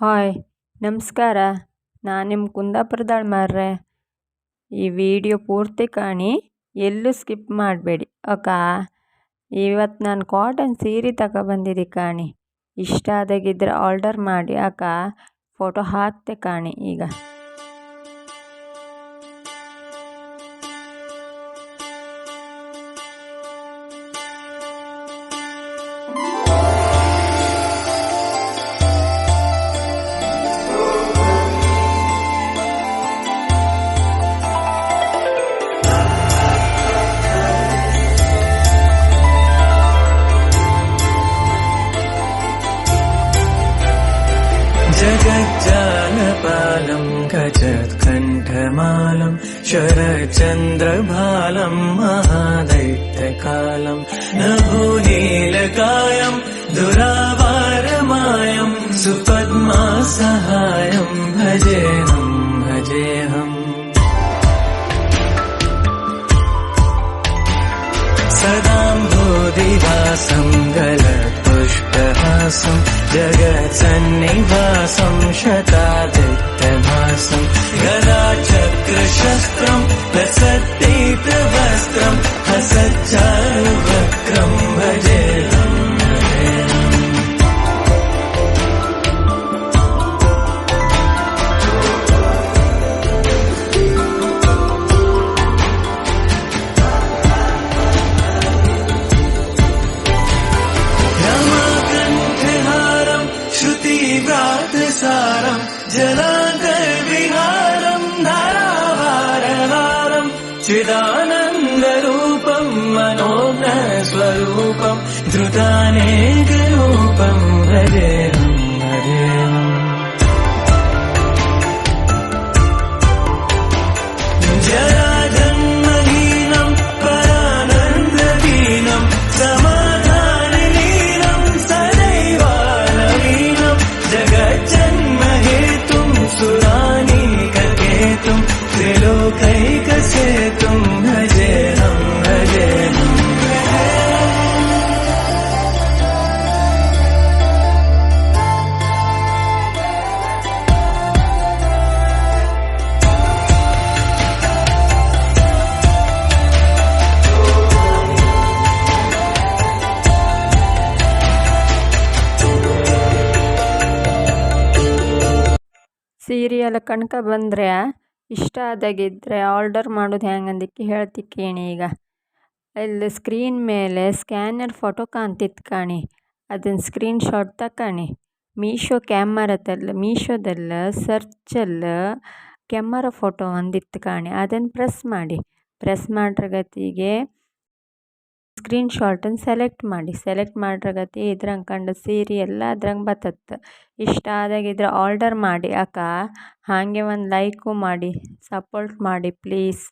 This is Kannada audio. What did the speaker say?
ಹಾಯ್, ನಮಸ್ಕಾರ. ನಾನು ನಿಮ್ಮ ಕುಂದಾಪುರದಾಳ್ ಮಾರ್ರೆ ಈ ವಿಡಿಯೋ ಪೂರ್ತಿ ಕಾಣಿ, ಎಲ್ಲೂ ಸ್ಕಿಪ್ ಮಾಡಬೇಡಿ ಓಕಾ ಇವತ್ತು ನಾನು ಕಾಟನ್ ಸೀರೆ ತಗೊಬಂದಿದ್ದೆ ಕಾಣಿ. ಇಷ್ಟ ಆದಾಗಿದ್ದರೆ ಆರ್ಡರ್ ಮಾಡಿ, ಅಕ್ಕ? ಫೋಟೋ ಹಾಕ್ತೆ ಕಾಣಿ ಈಗ. जगज्जालपालं गजत्कण्ठमालं शरचन्द्रभालं महादैत्यकालं नभोनीलकायं दुरावारमायं सुपद्मासहायं भजेऽहं भजेऽहम् सदाम्भोदिवासं भासं जगत्सन्निवासं शतादित्यभासं गदाचक्रशस्त्रं प्रसत्यवस्त्रम् प्रवस्त्रं हसच्चारुवक्रं भजे। मनोजस्वरूपम् धृतानेकरूपम् ಸೀರಿಯಲ್ ಕಣ್ಕ ಬಂದರೆ ಇಷ್ಟ ಆದಾಗಿದ್ದರೆ ಆರ್ಡರ್ ಮಾಡೋದು ಹೆಂಗಂದಿಕ್ಕೆ ಹೇಳ್ತಿ ಕೇಣಿ ಈಗ. ಇಲ್ಲಿ ಸ್ಕ್ರೀನ್ ಮೇಲೆ ಸ್ಕ್ಯಾನರ್ ಫೋಟೋ ಕಾಣ್ತಿತ್ತು ಕಾಣಿ. ಅದನ್ನು ಸ್ಕ್ರೀನ್ ಶಾಟ್ ತಕಣಿ ಮೀಶೋ ಕ್ಯಾಮರದಲ್ಲಿ ಮೀಶೋದಲ್ಲಿ ಸರ್ಚಲ್ಲಿ ಕ್ಯಾಮರ ಫೋಟೋ ಒಂದಿತ್ತು ಕಾಣಿ. ಅದನ್ನು ಪ್ರೆಸ್ ಮಾಡಿ. ಪ್ರೆಸ್ ಮಾಡ್ರಗತಿಗೆ ಸ್ಕ್ರೀನ್ ಶಾಟನ್ನು ಸೆಲೆಕ್ಟ್ ಮಾಡಿ. ಸೆಲೆಕ್ಟ್ ಮಾಡ್ರಗತಿ ಇದ್ರಂಗೆ ಕಂಡು ಸೀರೆ ಎಲ್ಲ ಅದ್ರಂಗೆ ಬತ್ತತ್ತೆ. ಇಷ್ಟ ಆದಾಗಿದ್ರೆ ಆರ್ಡರ್ ಮಾಡಿ. ಅಕ್ಕ, ಹಾಗೆ ಒಂದು ಲೈಕು ಮಾಡಿ. ಸಪೋರ್ಟ್ ಮಾಡಿ ಪ್ಲೀಸ್